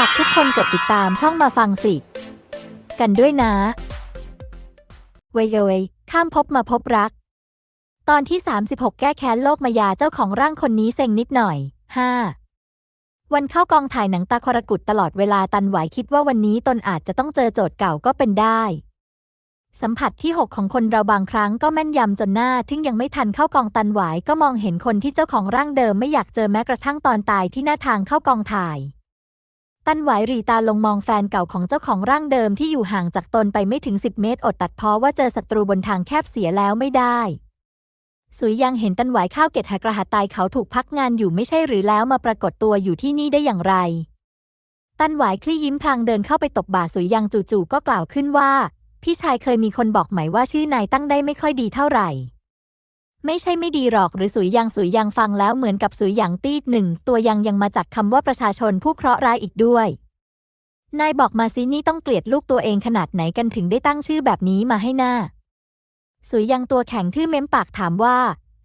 ฝากทุกคนกดติดตามช่องมาฟังสิ กันด้วยนะ เวยเยข้ามภพมาพบรัก ตอนที่ 36 แก้แค้นโลกมายาเจ้าของร่างคนนี้เซ็งนิดหน่อย 5. วันเข้ากองถ่ายหนังตาครกุดตลอดเวลาตันไหวคิดว่าวันนี้ตนอาจจะต้องเจอโจทย์เก่าก็เป็นได้ สัมผัสที่ 6 ของคนเราบางครั้งก็แม่นยำจนหน้าทึ่งยังไม่ทันเข้ากองตันไหวก็มองเห็นคนที่เจ้าของร่างเดิมไม่อยากเจอแม้กระทั่งตอนตายที่หน้าทางเข้ากองถ่าย ตันไหวหรีตาลงมองแฟนเก่าของเจ้าของร่างเดิมที่อยู่ห่างจากตนไปไม่ถึง 10 เมตร อดตัดเพราะว่าเจอศัตรูบนทางแคบเสียแล้วไม่ได้ สุยยังเห็นตันไหวข้าวเกตหักกระหัตตายเขาถูกพักงานอยู่ไม่ใช่หรือแล้วมาปรากฏตัวอยู่ที่นี่ได้อย่างไร ตันไหวคลี่ยิ้มพลางเดินเข้าไปตบบ่าสุยยังจู่ๆก็กล่าวขึ้นว่า พี่ชายเคยมีคนบอกไหมว่าชื่อนายตั้งได้ไม่ค่อยดีเท่าไหร่ ไม่ใช่ไม่ดีหรอกหรือสุยยังสุยยังฟังแล้วเหมือนกับสุยยังตีดหนึ่งตัวยังยังมาจากคำว่าประชาชนผู้เคราะห์ร้ายอีกด้วย นายบอกมาซินี่ต้องเกลียดลูกตัวเองขนาดไหนกันถึงได้ตั้งชื่อแบบนี้มาให้หน้า สุยยังตัวแข็งทื่อเม้มปากถามว่า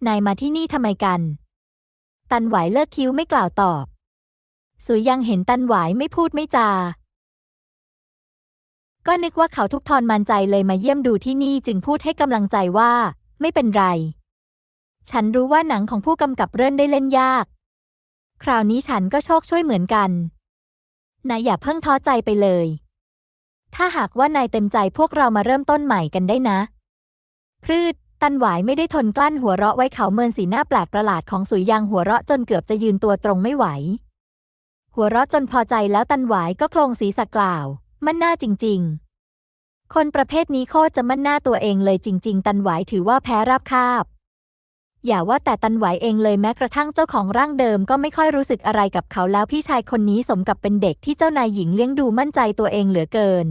นายมาที่นี่ทำไมกัน ตันไหวเลิกคิ้วไม่กล่าวตอบ สุยยังเห็นตันไหวไม่พูดไม่จาก็นึกว่าเขาทุกทรมันใจเลยมาเยี่ยมดูที่นี่จึงพูดให้กำลังใจว่า ไม่เป็นไร ฉันรู้ว่าหนังของผู้กำกับเริ่นได้เล่นยาก คราวนี้ฉันก็โชคช่วยเหมือนกันนายอย่าเพิ่งท้อใจไปเลย ถ้าหากว่านายเต็มใจพวกเรามาเริ่มต้นใหม่กันได้นะ พืช ตันหวายไม่ได้ทนกลั้นหัวเราะไว้เขาเมินสีหน้าแปลกประหลาดของสุยยางหัวเราะจนเกือบจะยืนตัวตรงไม่ไหว หัวเราะจนพอใจแล้วตันหวายก็โครงศีรษะกล่าว มันหน้าจริง ๆ คนประเภทนี้โคตรจะมั่นหน้าตัวเองเลยจริง ๆ ตันหวายถือว่าแพ้ราบคาบ อย่าว่าแต่ตันไหวเองเลยแม้กระทั่งเจ้าของร่างเดิมก็ไม่ค่อยรู้สึกอะไรกับเขาแล้วพี่ชายคนนี้สมกับเป็นเด็กที่เจ้านายหญิงเลี้ยงดูมั่นใจตัวเองเหลือเกิน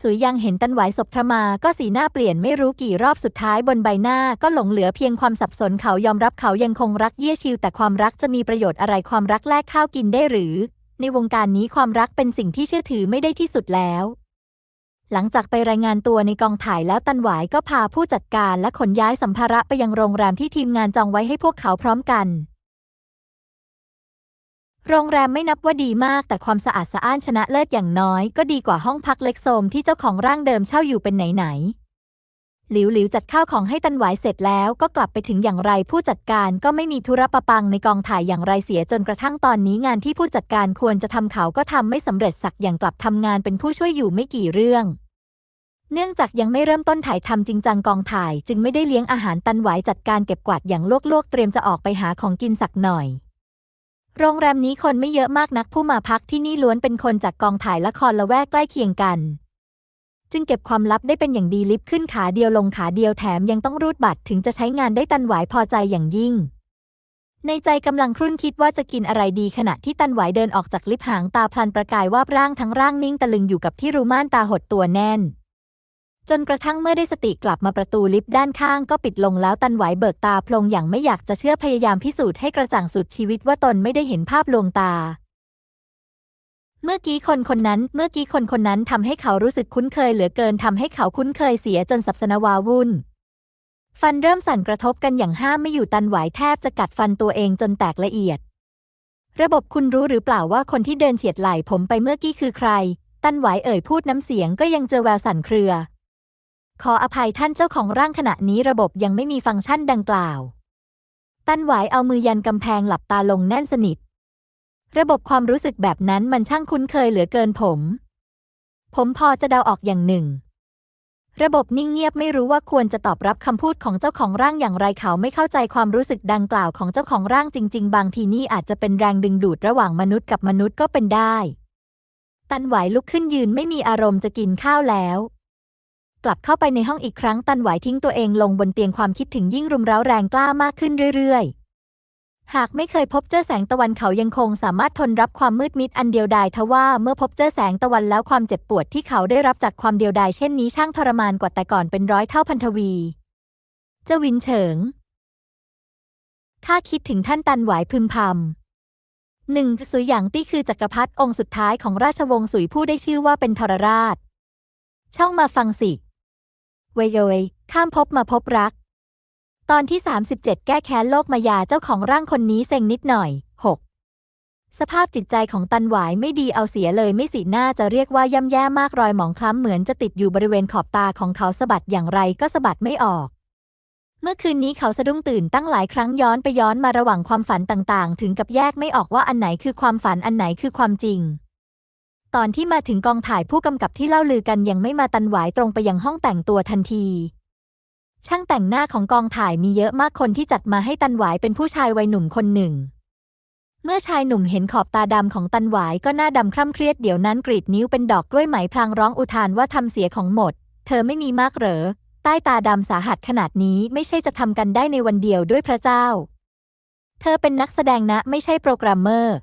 สุยยังเห็นตันไหวศพทมาก็สีหน้าเปลี่ยนไม่รู้กี่รอบสุดท้ายบนใบหน้าก็หลงเหลือเพียงความสับสนเขายอมรับเขายังคงรักเยี่ยชิว แต่ความรักจะมีประโยชน์อะไรความรักแลกข้าวกินได้หรือ ในวงการนี้ความรักเป็นสิ่งที่เชื่อถือไม่ได้ที่สุดแล้ว หลังจากไปรายงานตัวในกองถ่ายแล้วตันหวายก็พาผู้จัดการและขนย้ายสัมภาระไปยังโรงแรมที่ทีมงานจองไว้ให้พวกเขาพร้อมกัน โรงแรมไม่นับว่าดีมากแต่ความสะอาดสะอ้านชนะเลิศอย่างน้อย ก็ดีกว่าห้องพักเล็กโซมที่เจ้าของร่างเดิมเช่าอยู่เป็นไหนๆหลิวหลิวจัดข้าวของให้ตันหวายเสร็จแล้วก็กลับไปถึงอย่างไรผู้จัดการก็ไม่มีธุระประปังในกองถ่ายอย่างไรเสียจนกระทั่งตอนนี้งานที่ผู้จัดการควรจะทำเขาก็ทำไม่สำเร็จสักอย่างกลับทำงานเป็นผู้ช่วยอยู่ไม่กี่เรื่อง เนื่องจากยังไม่เริ่มต้นถ่ายทำจริงจังกองถ่าย จึงไม่ได้เลี้ยงอาหารตันไหวจัดการเก็บกวาดอย่างลวกๆ เตรียมจะออกไปหาของกินสักหน่อย โรงแรมนี้คนไม่เยอะมากนักผู้มาพักที่นี่ล้วนเป็นคนจากกองถ่ายละครละแวกใกล้เคียงกัน จึงเก็บความลับได้เป็นอย่างดีลิฟต์ขึ้นขาเดียวลงขาเดียวแถมยังต้องรูดบัตรถึงจะใช้งานได้ตันไหวพอใจอย่างยิ่ง ในใจกำลังครุ่นคิดว่าจะกินอะไรดีขณะที่ตันไหวเดินออกจากลิฟต์หางตาพลันประกายวาบร่างทั้งร่างนิ่งตะลึงอยู่กับที่รูม่านตาหดตัวแน่น จนกระทั่งเมื่อได้สติกลับมาประตูลิฟต์ด้านข้างก็ปิดลงแล้วตันไหวเบิกตาพลงอย่างไม่อยากจะเชื่อพยายามพิสูจน์ให้กระจ่างสุดชีวิตว่าตนไม่ได้เห็นภาพลวงตา เมื่อกี้คนคนนั้น เมื่อกี้คนคนนั้นทำให้เขารู้สึกคุ้นเคยเหลือเกินทำให้เขาคุ้นเคยเสียจนสับสนวาวุ่น ฟันเริ่มสั่นกระทบกันอย่างห้ามไม่อยู่ตันไหวแทบจะกัดฟันตัวเองจนแตกละเอียด ระบบคุณรู้หรือเปล่าว่าคนที่เดินเฉียดไหล่ผมไปเมื่อกี้คือใคร ตันไหวเอ่ยพูดน้ำเสียงก็ยังเจอแววสั่นเครือ ขออภัยท่านเจ้าของร่างขณะนี้ระบบยังไม่มีฟังก์ชันดังกล่าว ตันไหวเอามือยันกำแพงหลับตาลงแน่นสนิท ระบบความรู้สึกแบบนั้นมันช่างคุ้นเคยเหลือเกินผม ผมพอจะเดาออกอย่างหนึ่ง ระบบนิ่งเงียบไม่รู้ว่าควรจะตอบรับคำพูดของเจ้าของร่างอย่างไรเขาไม่เข้าใจความรู้สึกดังกล่าวของเจ้าของร่างจริง ๆ บางทีนี่อาจจะเป็นแรงดึงดูดระหว่างมนุษย์กับมนุษย์ก็เป็นได้ ตันไหวลุกขึ้นยืนไม่มีอารมณ์จะกินข้าวแล้ว กลับเข้าไปในห้องอีกครั้งตันไหวทิ้งตัวเองลงบนเตียงความคิดถึงยิ่งรุมเร้าแรงกล้ามากขึ้นเรื่อยๆ หากไม่เคยพบเจอแสงตะวันเขายังคงสามารถทนรับความมืดมิดอันเดียวดายทว่าเมื่อพบเจอแสงตะวันแล้วความเจ็บปวดที่เขาได้รับจากความเดียวดายเช่นนี้ช่างทรมานกว่าแต่ก่อนเป็นร้อยเท่าพันทวีเจ้าวินเฉิงข้าคิดถึงท่านตันไหวพึมพำหนึ่งสุยหยางตี้คือจักรพรรดิองค์สุดท้ายของราชวงศ์สุยผู้ได้ชื่อว่าเป็นทรราช ช่องมาฟังสิ เวยเวยข้ามภพมาพบรัก ตอนที่ 37 แก้แค้นโลกมายาเจ้าของร่างคนนี้เซ็งนิดหน่อย 6. สภาพจิตใจของตันหวายไม่ดีเอาเสียเลยไม่สิหน้าจะเรียกว่าย่ำแย่มากรอยหมองคล้ำเหมือนจะติดอยู่บริเวณขอบตาของเขาสะบัดอย่างไรก็สะบัดไม่ออกเมื่อคืนนี้เขาสะดุ้งตื่นตั้งหลายครั้งย้อนไปย้อนมาระหว่างความฝันต่างๆ ถึงกับแยกไม่ออกว่าอันไหนคือความฝันอันไหนคือความจริง ตอนที่มาถึงกองถ่ายผู้กำกับที่เล่าลือกันยังไม่มาตันหวายตรงไปยังห้องแต่งตัวทันที ช่างแต่งหน้าของกองถ่ายมีเยอะมากคนที่จัดมาให้ตันหวายเป็นผู้ชายวัยหนุ่มคนหนึ่ง เมื่อชายหนุ่มเห็นขอบตาดำของตันหวายก็หน้าดำคร่ำเครียดเดี๋ยวนั้นกรีดนิ้วเป็นดอกกล้วยไหมพลางร้องอุทานว่าทำเสียของหมด เธอไม่มีมากเหรอ ใต้ตาดำสาหัสขนาดนี้ไม่ใช่จะทำกันได้ในวันเดียวด้วยพระเจ้า เธอเป็นนักแสดงนะไม่ใช่โปรแกรมเมอร์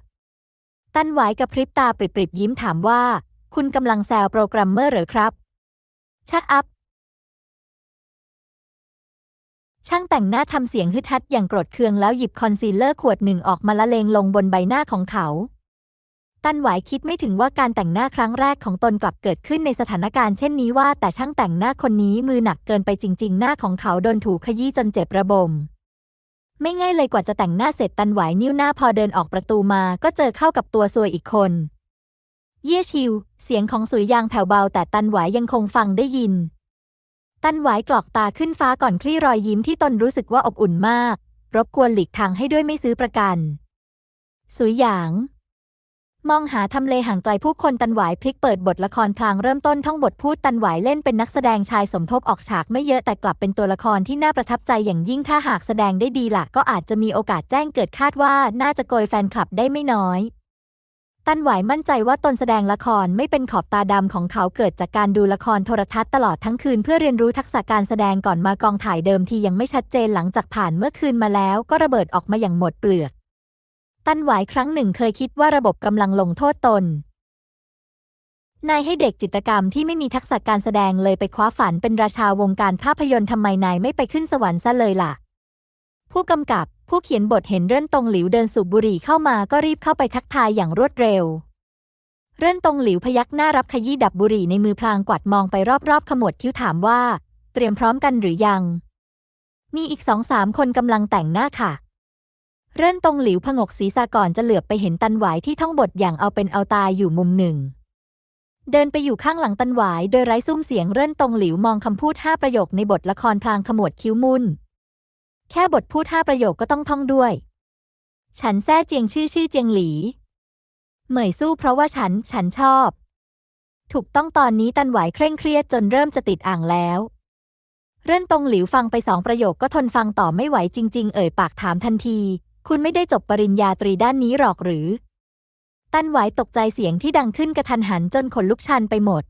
ตันหวายกับพริบตาปริบๆยิ้มถามว่า คุณกำลังแซวโปรแกรมเมอร์เหรอครับชัดอัพ ช่างแต่งหน้าทำเสียงฮึดฮัดอย่างโกรธเคืองแล้วหยิบคอนซีลเลอร์ขวดหนึ่งออกมาละเลงลงบนใบหน้าของเขา ตันหวายคิดไม่ถึงว่าการแต่งหน้าครั้งแรกของตนกลับเกิดขึ้นในสถานการณ์เช่นนี้ว่าแต่ช่างแต่งหน้าคนนี้มือหนักเกินไปจริง ๆ หน้าของเขาโดนถูขยี้จนเจ็บระบม ไม่ง่ายเลยกว่าจะแต่งหน้าเสร็จตันไหวนิ้วหน้าพอเดินออกประตูมาก็เจอเข้ากับตัวซวยอีกคน เยี่ยชิว เสียงของสุยยางแผ่วเบาแต่ตันไหวยังคงฟังได้ยิน ตันไหวกรอกตาขึ้นฟ้าก่อนคลี่รอยยิ้มที่ตนรู้สึกว่าอบอุ่นมาก รบกวนหลีกทางให้ด้วยไม่ซื้อประกัน สุยหยาง มองหาทำเลห่างไกลผู้คนตันหวายพลิกเปิดบทละครพลางเริ่มต้นท่องบทพูดตันหวายเล่นเป็นนักแสดงชายสมทบออกฉากไม่เยอะแต่กลับเป็นตัวละครที่น่าประทับใจอย่างยิ่งถ้าหากแสดงได้ดีละก็อาจจะมีโอกาสแจ้งเกิดคาดว่าน่าจะโกยแฟนคลับได้ไม่น้อย ตันหวายมั่นใจว่าตนแสดงละครไม่เป็นขอบตาดำของเขาเกิดจากการดูละครโทรทัศน์ตลอดทั้งคืนเพื่อเรียนรู้ทักษะการแสดงก่อนมากองถ่ายเดิมทียังไม่ชัดเจนหลังจากผ่านเมื่อคืนมาแล้ว ก็ระเบิดออกมาอย่างหมดเปลือก ตันหวายครั้งหนึ่งเคยคิดว่าระบบกำลังลงโทษตน นายให้เด็กจิตรกรรมที่ไม่มีทักษะการแสดงเลยไปคว้าฝันเป็นราชาวงการภาพยนตร์ทำไมนายไม่ไปขึ้นสวรรค์ซะเลยล่ะ ผู้กำกับผู้เขียนบทเห็นเรื่อนตรงหลิวเดินสูบบุหรี่เข้ามาก็รีบเข้าไปทักทายอย่างรวดเร็ว เรื่อนตรงหลิวพยักหน้ารับขยี้ดับบุหรี่ในมือพลางกวาดมองไปรอบๆขมวดคิ้วถามว่า เตรียมพร้อมกันหรือยัง มีอีกสองสามคนกำลังแต่งหน้าค่ะ เรื่นตรงหลิวผงกศีรษะก่อนจะเหลือบไปเห็นตันหวายที่ท่องบทอย่างเอาเป็นเอาตายอยู่มุมหนึ่ง เดินไปอยู่ข้างหลังตันหวายโดยไร้ซุ้มเสียงเรื่นตรงหลิวมองคำพูดห้าประโยคในบทละครพลางขมวดคิ้วมุนแค่บทพูดห้าประโยคก็ต้องท่องด้วย ฉันแท้เจียงชื่อชื่อเจียงหลี เหมยสู้เพราะว่าฉัน ฉันชอบ ถูกต้องตอนนี้ตันหวายเคร่งเครียดจนเริ่มจะติดอ่างแล้ว เรื่นตรงหลิวฟังไปสองประโยคก็ทนฟังต่อไม่ไหวจริง ๆ เอ่ยปากถามทันที คุณไม่ได้จบปริญญาตรีด้านนี้หรอกหรือ ตันไหวตกใจเสียงที่ดังขึ้นกระทันหันจนขนลุกชันไปหมด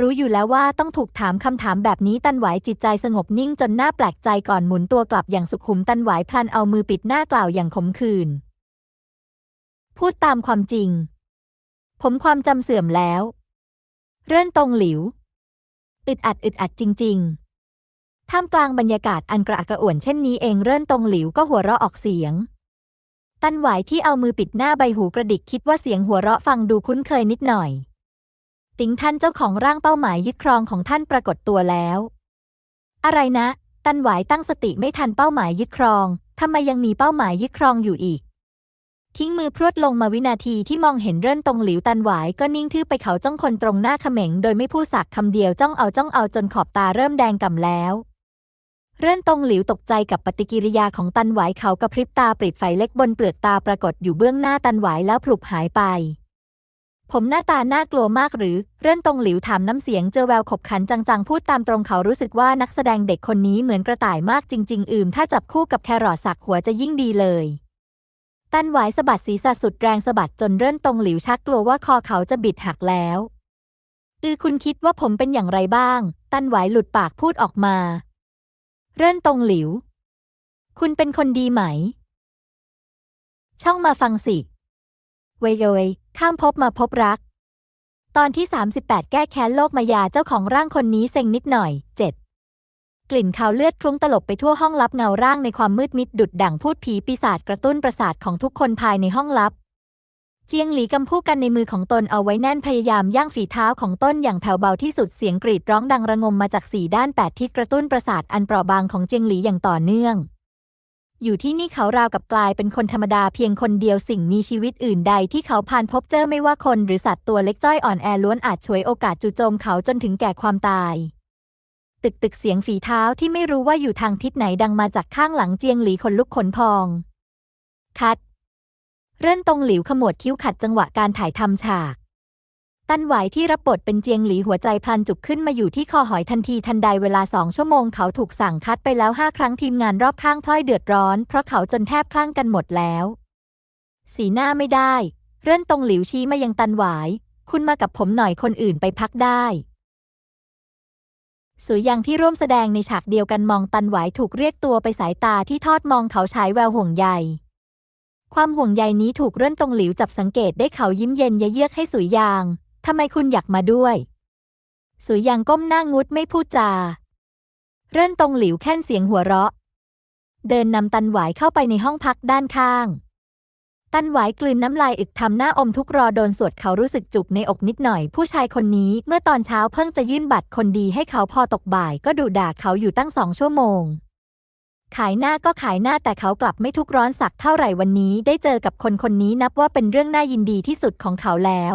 รู้อยู่แล้วว่าต้องถูกถามคำถามแบบนี้ตันไหวจิตใจสงบนิ่งจนหน้าแปลกใจก่อนหมุนตัวกลับอย่างสุขุมตันไหวพลันเอามือปิดหน้ากล่าวอย่างขมขื่นพูดตามความจริง ผมความจำเสื่อมแล้ว เรื่อนตรงหลิว อึดอัดอึดอัดจริง ๆ ท่ามกลางบรรยากาศอันกระอักกระอ่วนเช่นนี้เองเรื่อนตรงหลิวก็หัวเราะออกเสียง ตันหวายที่เอามือปิดหน้าใบหูกระดิกคิดว่าเสียงหัวเราะฟังดูคุ้นเคยนิดหน่อย ติงท่านเจ้าของร่างเป้าหมายยึดครองของท่านปรากฏตัวแล้ว อะไรนะ ตันหวายตั้งสติไม่ทันเป้าหมายยึดครองทำไมยังมีเป้าหมายยึดครองอยู่อีก ทิ้งมือพรวดลงมาวินาทีที่มองเห็นเรื่อนตรงหลิวตันหวายก็นิ่งทื่อไปเขาจ้องคนตรงหน้าเขม็งโดยไม่พูดสักคำเดียวจ้องเอาจ้องเอาจนขอบตาเริ่มแดงก่ำแล้ว เรื่อนตรงหลิวตกใจกับปฏิกิริยาของตันหวายเขากระพริบตาปริดไฟเล็กบนเปลือกตาปรากฏอยู่เบื้องหน้าตันหวายแล้วพลุบหายไป ผมหน้าตาน่ากลัวมากหรือ เรื่อนตรงหลิวถามน้ำเสียงเจอแววขบขันจังๆ พูดตามตรงเขารู้สึกว่านักแสดงเด็กคนนี้เหมือนกระต่ายมากจริง ๆ อืมถ้าจับคู่กับแครอทสักหัวจะยิ่งดีเลย ตันหวายสะบัดศีรษะสุดแรงสะบัดจนเรื่อนตรงหลิวชักกลัวว่าคอเขาจะบิดหักแล้วอือคุณคิดว่าผมเป็นอย่างไรบ้าง ตันหวายหลุดปากพูดออกมา เรื่นตรงหลิว คุณเป็นคนดีไหม ช่องมาฟังสิเวยเยข้ามภพมาพบรัก ตอนที่ 38 แก้แค้นโลกมายาเจ้าของร่างคนนี้เซ็งนิดหน่อย 7. กลิ่นคาวเลือดคลุ้งตลบไปทั่วห้องลับเงาร่างในความมืดมิดดุดดั่งพูดผีปีศาจกระตุ้นประสาทของทุกคนภายในห้องลับ เจียงหลีกำพูกันในมือของตนเอาไว้แน่นพยายามย่างฝีเท้าของต้นอย่างแผ่วเบาที่สุดเสียงกรีดร้องดังระงมมาจากสี่ด้านแปดทิศกระตุ้นประสาทอันเปราะบางของเจียงหลีอย่างต่อเนื่อง อยู่ที่นี่เขาราวกับกลายเป็นคนธรรมดาเพียงคนเดียวสิ่งมีชีวิตอื่นใดที่เขาผ่านพบเจอไม่ว่าคนหรือสัตว์ตัวเล็กจ้อยอ่อนแอล้วนอาจฉวยโอกาสจู่โจมเขาจนถึงแก่ความตาย ตึกตึกเสียงฝีเท้าที่ไม่รู้ว่าอยู่ทางทิศไหนดังมาจากข้างหลังเจียงหลีขนลุกขนพองคัด เรื่นตรงหลิวขมวดคิ้วขัดจังหวะการถ่ายทำฉาก ตันหวายที่รับบทเป็นเจียงหลีหัวใจพลันจุกขึ้นมาอยู่ที่คอหอยทันทีทันใดเวลาสองชั่วโมงเขาถูกสั่งคัดไปแล้วห้าครั้งทีมงานรอบข้างพลอยเดือดร้อน เพราะเขาจนแทบคลั่งกันหมดแล้ว สีหน้าไม่ได้ เรื่นตรงหลิวชี้มายังตันหวายคุณมากับผมหน่อยคนอื่นไปพักได้สุยยังที่ร่วมแสดงในฉากเดียวกันมองตันหวายถูกเรียกตัวไปสายตาที่ทอดมองเขาฉายแววห่วงใย ความห่วงใยนี้ถูกเรื่นตรงหลิวจับสังเกตได้เขายิ้มเย็นยะเยือกให้สุยยาง ทำไมคุณอยากมาด้วย สุยยางก้มหน้างุดไม่พูดจา เรื่นตรงหลิวแค่นเสียงหัวเราะ เดินนำตันหวายเข้าไปในห้องพักด้านข้าง ตันหวายกลืนน้ำลายอึกทำหน้าอมทุกรอโดนสวดเขารู้สึกจุกในอกนิดหน่อย ผู้ชายคนนี้เมื่อตอนเช้าเพิ่งจะยื่นบัตรคนดีให้เขาพอตกบ่าย ก็ดุด่าเขาอยู่ตั้งสองชั่วโมง ขายหน้าก็ขายหน้าแต่เขากลับไม่ทุกร้อนสักเท่าไหร่วันนี้ ได้เจอกับคนคนนี้นับว่าเป็นเรื่องน่ายินดีที่สุดของเขาแล้ว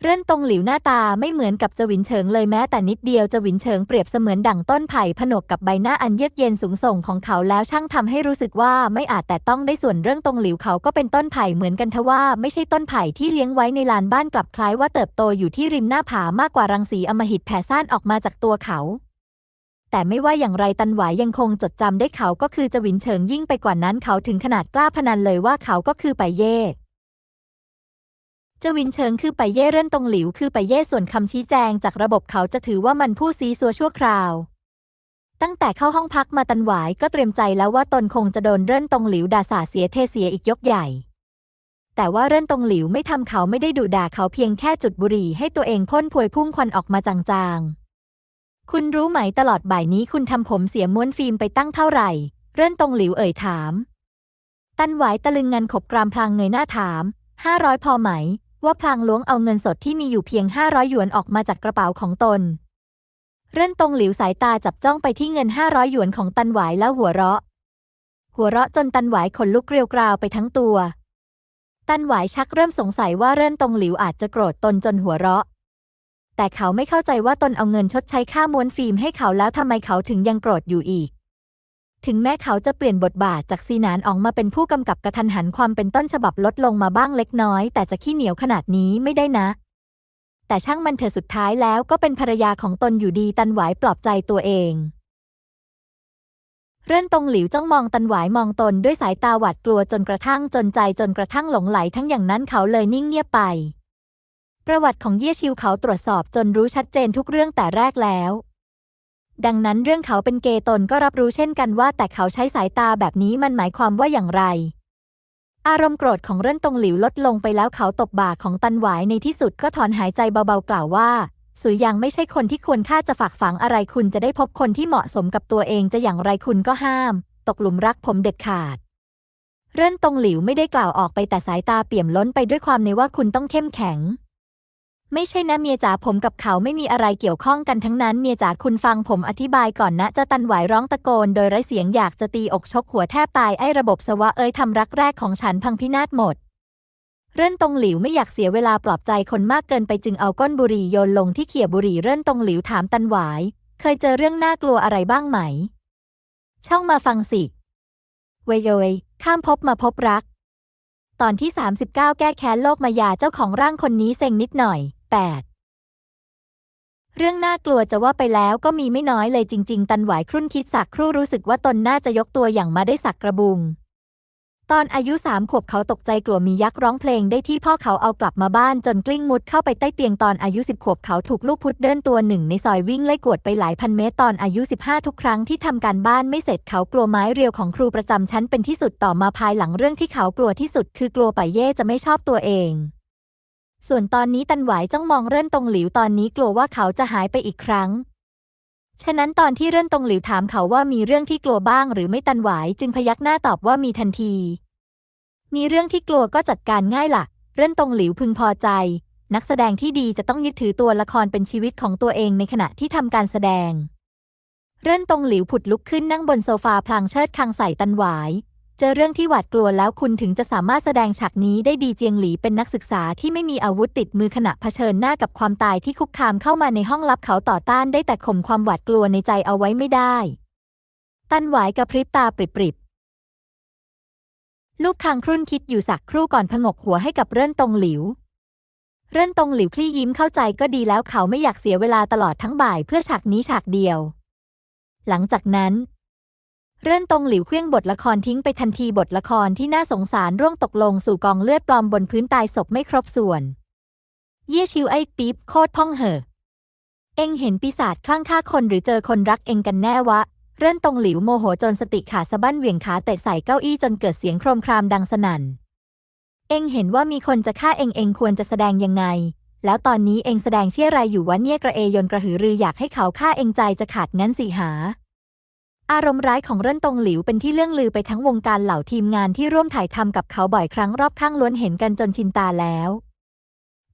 เรื่อนตรงหลิวหน้าตาไม่เหมือนกับจวินเฉิงเลยแม้แต่นิดเดียวจวินเฉิงเปรียบเสมือนดั่งต้นไผ่ผนวกกับใบหน้าอันเยือกเย็นสูงส่งของเขาแล้วช่างทำให้รู้สึกว่าไม่อาจแต่ต้องได้ส่วนเรื่องตรงหลิวเขาก็เป็นต้นไผ่เหมือนกันทว่าไม่ใช่ต้นไผ่ที่เลี้ยงไว้ในลานบ้านกลับคล้ายว่าเติบโตอยู่ที่ริมหน้าผามากกว่ารังสีอมหิตแผ่ซ่านออกมาจากตัวเขา แต่ไม่ว่าอย่างไรตันหวายยังคงจดจำได้เขาก็คือจวินเฉิงยิ่งไปกว่านั้นเขาถึงขนาดกล้าพนันเลยว่าเขาก็คือไปเย่เจวินเฉิงคือไปเย่เร่นตรงหลิวคือไปเย่ส่วนคำชี้แจงจากระบบเขาจะถือว่ามันผู้ซีซัวชั่วคราว ตั้งแต่เข้าห้องพักมาตันหวายก็เตรียมใจแล้วว่าตนคงจะโดนเร่นตรงหลิวด่าสาเสียเทเสียอีกยกใหญ่ แต่ว่าเร่นตรงหลิวไม่ทำเขาไม่ได้ดุด่าเขาเพียงแค่จุดบุหรี่ให้ตัวเองพ่นพวยพุ่งควันออกมาจางๆ คุณรู้ไหมตลอดบ่ายนี้คุณทำผมเสียม้วนฟิล์มไปตั้งเท่าไหร่ เร่นตรงหลิวเอ่ยถาม ตันหวายตะลึงงันขบกรามพลางเงยหน้าถามห้าร้อยพอไหม ว่าพลางล้วงเอาเงินสดที่มีอยู่เพียงห้าร้อยหยวนออกมาจากกระเป๋าของตน เร่นตรงหลิวสายตาจับจ้องไปที่เงินห้าร้อยหยวนของตันหวายแล้วหัวเราะ หัวเราะจนตันหวายขนลุกเกรียวกราวไปทั้งตัว ตันหวายชักเริ่มสงสัยว่าเร่นตรงหลิวอาจจะโกรธตนจนหัวเราะ แต่เขาไม่เข้าใจว่าตนเอาเงินชดใช้ค่าม้วนฟิล์มให้เขาแล้วทำไมเขาถึงยังโกรธอยู่อีก ถึงแม้เขาจะเปลี่ยนบทบาทจากซีนานออกมาเป็นผู้กำกับกระทันหันความเป็นต้นฉบับลดลงมาบ้างเล็กน้อย แต่จะขี้เหนียวขนาดนี้ไม่ได้นะ แต่ช่างมันเถอะสุดท้ายแล้วก็เป็นภรรยาของตนอยู่ดีตันหวายปลอบใจตัวเองเรื่อนตรงหลิวจ้องมองตันหวายมองตนด้วยสายตาหวาดกลัวจนกระทั่งจนใจจนกระทั่งหลงไหลทั้งอย่างนั้นเขาเลยนิ่งเงียบไป ประวัติของเย่ชิวเขาตรวจสอบจนรู้ชัดเจนทุกเรื่องแต่แรกแล้ว ดังนั้นเรื่องเขาเป็นเกย์ตนก็รับรู้เช่นกันว่า แต่เขาใช้สายตาแบบนี้มันหมายความว่าอย่างไร อารมณ์โกรธของเรื่อนตรงหลิวลดลงไปแล้วเขาตบบ่าของตันหวายในที่สุดก็ถอนหายใจเบาๆกล่าวว่า สุยยังไม่ใช่คนที่ควรค่าจะฝากฝังอะไรคุณจะได้พบคนที่เหมาะสมกับตัวเองจะอย่างไรคุณก็ห้าม ตกหลุมรักผมเด็ดขาด เรื่อนตรงหลิวไม่ได้กล่าวออกไปแต่สายตาเปี่ยมล้นไปด้วยความในว่าคุณต้องเข้มแข็ง ไม่ใช่นะเมียจ๋าผมกับเขาไม่มีอะไรเกี่ยวข้องกันทั้งนั้นเมียจ๋าคุณฟังผมอธิบายก่อนนะจะตันหวายร้องตะโกน โดยไร้เสียงอยากจะตีอกชกหัวแทบตายไอ้ระบบสวะเอ้ยทำรักแรกของฉันพังพินาศหมด เรื่นตรงหลิวไม่อยากเสียเวลาปลอบใจคนมากเกินไปจึงเอาก้นบุหรี่โยนลงที่เขี่ยบุหรี่เรื่นตรงหลิวถามตันหวาย เคยเจอเรื่องน่ากลัวอะไรบ้างไหม ช่องมาฟังสิ เวยเยข้ามภพมาพบรัก ตอนที่ 39 แก้แค้นโลกมายาเจ้าของร่างคนนี้เซ็งนิดหน่อย 8 เรื่องน่ากลัวจะว่าไปแล้วก็มีไม่น้อยเลยจริง ๆ ตันหวายครุ่นคิดสักครู่รู้สึกว่าตนน่าจะยกตัวอย่างมาได้สักกระบุง ตอนอายุสามขวบเขาตกใจกลัวมียักษ์ร้องเพลงได้ที่พ่อเขาเอากลับมาบ้านจนกลิ้งมุดเข้าไปใต้เตียงตอนอายุสิบขวบเขาถูกลูกพุดเดินตัวหนึ่งในซอยวิ่งไล่กวดไปหลายพันเมตรตอนอายุ 15 ทุกครั้งที่ทำการบ้านไม่เสร็จเขากลัวไม้เรียวของครูประจำชั้นเป็นที่สุดต่อมาภายหลังเรื่องที่เขากลัวที่สุด คือกลัวไปเย่จะไม่ชอบตัวเอง ส่วนตอนนี้ตันหวายจ้องมองเรื่นตรงหลิวตอนนี้กลัวว่าเขาจะหายไปอีกครั้ง ฉะนั้นตอนที่เรื่นตรงหลิวถามเขาว่ามีเรื่องที่กลัวบ้างหรือไม่ตันหวายจึงพยักหน้าตอบว่ามีทันที มีเรื่องที่กลัวก็จัดการง่ายละ่ะเรื่นตรงหลิวพึงพอใจ นักแสดงที่ดีจะต้องยึดถือตัวละครเป็นชีวิตของตัวเองในขณะที่ทำการแสดง เรื่นตรงหลิวผุดลุกขึ้นนั่งบนโซฟาพลางเชิดคังใส่ตันหวาย เจอเรื่องที่หวาดกลัวแล้วคุณถึงจะสามารถแสดงฉากนี้ได้ดีเจียงหลีเป็นนักศึกษาที่ไม่มีอาวุธติดมือขณะเผชิญหน้ากับความตายที่คุกคามเข้ามาในห้องลับเขาต่อต้านได้แต่ข่มความหวาดกลัวในใจเอาไว้ไม่ได้ ตันหวายกระพริบตาปริบๆลูกคางครุ่นคิดอยู่สักครู่ก่อนผงกหัวให้กับเรื่อนตรงหลิว เรื่อนตรงหลิวคลี่ยิ้มเข้าใจก็ดีแล้วเขาไม่อยากเสียเวลาตลอดทั้งบ่ายเพื่อฉากนี้ฉากเดียว หลังจากนั้น เรื่อนตรงหลิวเคลื่องบทละครทิ้งไปทันทีบทละครที่น่าสงสารร่วงตกลงสู่กองเลือดปลอมบนพื้นตายศพไม่ครบส่วน เยี่ยชิวไอ้ปี๊บโคตรพ่องเหอะ เอ็งเห็นปีศาจคลั่งฆ่าคนหรือเจอคนรักเอ็งกันแน่วะ เรื่อนตรงหลิวโมโหจนสติขาดสะบั้นเหวี่ยงขาเตะใส่เก้าอี้จนเกิดเสียงโครมครามดังสนั่น เอ็งเห็นว่ามีคนจะฆ่าเอ็งเอ็งควรจะแสดงยังไง แล้วตอนนี้เอ็งแสดงเชี่ยอะไรอยู่วะเนี่ยกระเอยนกระหือรืออยากให้เขาฆ่าเอ็งใจจะขาดงั้นสิหา อารมณ์ร้ายของเรื่นตรงหลิวเป็นที่เรื่องลือไปทั้งวงการเหล่าทีมงานที่ร่วมถ่ายทำกับเขาบ่อยครั้งรอบข้างล้วนเห็นกันจนชินตาแล้ว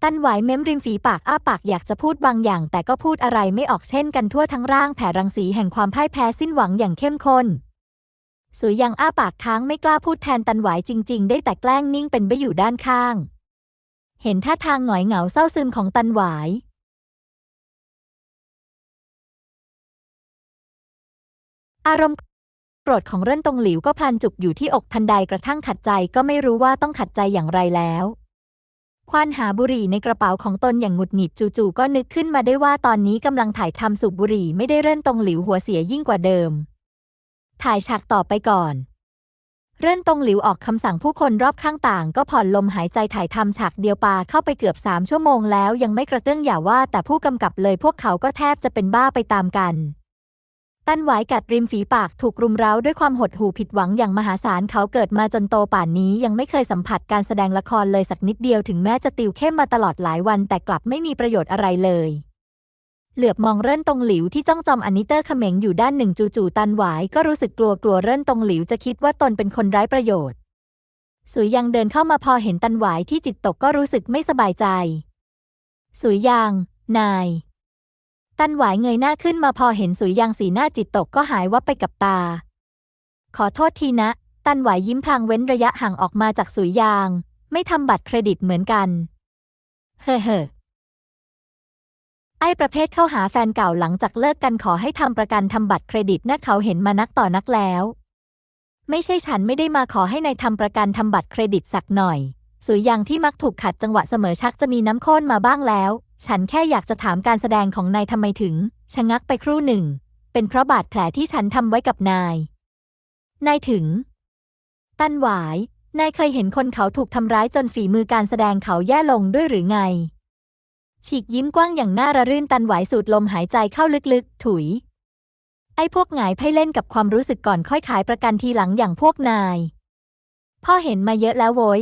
ตันไหวเม้มริมฝีปากอ้าปากอยากจะพูดบางอย่าง แต่ก็พูดอะไรไม่ออกเช่นกันทั่วทั้งร่างแผ่รังสีแห่งความพ่ายแพ้สิ้นหวังอย่างเข้มข้นสุยยังอ้าปากค้างไม่กล้าพูดแทนตันไหวจริง ๆ ได้แต่แกล้งนิ่งเป็นไปอยู่ด้านข้าง เห็นท่าทางหงอยเหงาเศร้าซึมของตันไหว อารมณ์โกรธของเรื่นตรงหลิวก็พลันจุกอยู่ที่อกทันใดกระทั่งขัดใจก็ไม่รู้ว่าต้องขัดใจอย่างไรแล้ว ควานหาบุหรี่ในกระเป๋าของตนอย่างหงุดหงิดจู่ๆก็นึกขึ้นมาได้ว่าตอนนี้กำลังถ่ายทำสูบบุหรี่ไม่ได้เรื่นตรงหลิวหัวเสียยิ่งกว่าเดิม ถ่ายฉากต่อไปก่อน เรื่นตรงหลิวออกคำสั่งผู้คนรอบข้างต่าง ก็ผ่อนลมหายใจถ่ายทำฉากเดียวปาเข้าไปเกือบสามชั่วโมงแล้วยังไม่กระเตื้องอย่าว่าแต่ผู้กำกับเลยพวกเขาก็แทบจะเป็นบ้าไปตามกัน ตันหวายกัดริมฝีปากถูกรุมเร้าด้วยความหดหู่ผิดหวังอย่างมหาศาลเขาเกิดมาจนโตป่านนี้ยังไม่เคยสัมผัสการแสดงละครเลยสักนิดเดียวถึงแม้จะติวเข้มมาตลอดหลายวันแต่กลับไม่มีประโยชน์อะไรเลย เหลือบมองเรื่นตรงหลิวที่จ้องจอมอนิเตอร์เขม็งอยู่ด้านหนึ่งจู่ๆตันหวายก็รู้สึกกลัวกลัวเรื่นตรงหลิวจะคิดว่าตนเป็นคนไร้ประโยชน์ สุยยังเดินเข้ามาพอเห็นตันหวายที่จิตตกก็รู้สึกไม่สบายใจ สุยยางนาย ตันหวายเงยหน้าขึ้นมาพอเห็นสุยยางสีหน้าจิตตกก็หายวับไปกับตา ขอโทษทีนะ ตันหวายยิ้มพลางเว้นระยะห่างออกมาจากสุยยาง ไม่ทำบัตรเครดิตเหมือนกัน เฮ้อเฮ้อไอ้ประเภทเข้าหาแฟนเก่าหลังจากเลิกกันขอให้ทำประกันทำบัตรเครดิตนะเขาเห็นมานักต่อนักแล้ว ไม่ใช่ฉันไม่ได้มาขอให้นายทำประกันทำบัตรเครดิตสักหน่อย สุยยางที่มักถูกขัดจังหวะเสมอชักจะมีน้ำข้นมาบ้างแล้ว ฉันแค่อยากจะถามการแสดงของนายทำไมถึง ชะงักไปครู่หนึ่ง เป็นเพราะบาดแผลที่ฉันทำไว้กับนาย นายถึง ตันหวาย นายเคยเห็นคนเขาถูกทำร้ายจนฝีมือการแสดงเขาแย่ลงด้วยหรือไง ฉีกยิ้มกว้างอย่างน่าระรื่นตันหวายสูดลมหายใจเข้าลึกๆ ถุย ไอ้พวกหงายไพ่เล่นกับความรู้สึกก่อนค่อยขายประกันทีหลังอย่างพวกนาย พ่อเห็นมาเยอะแล้วโว้ย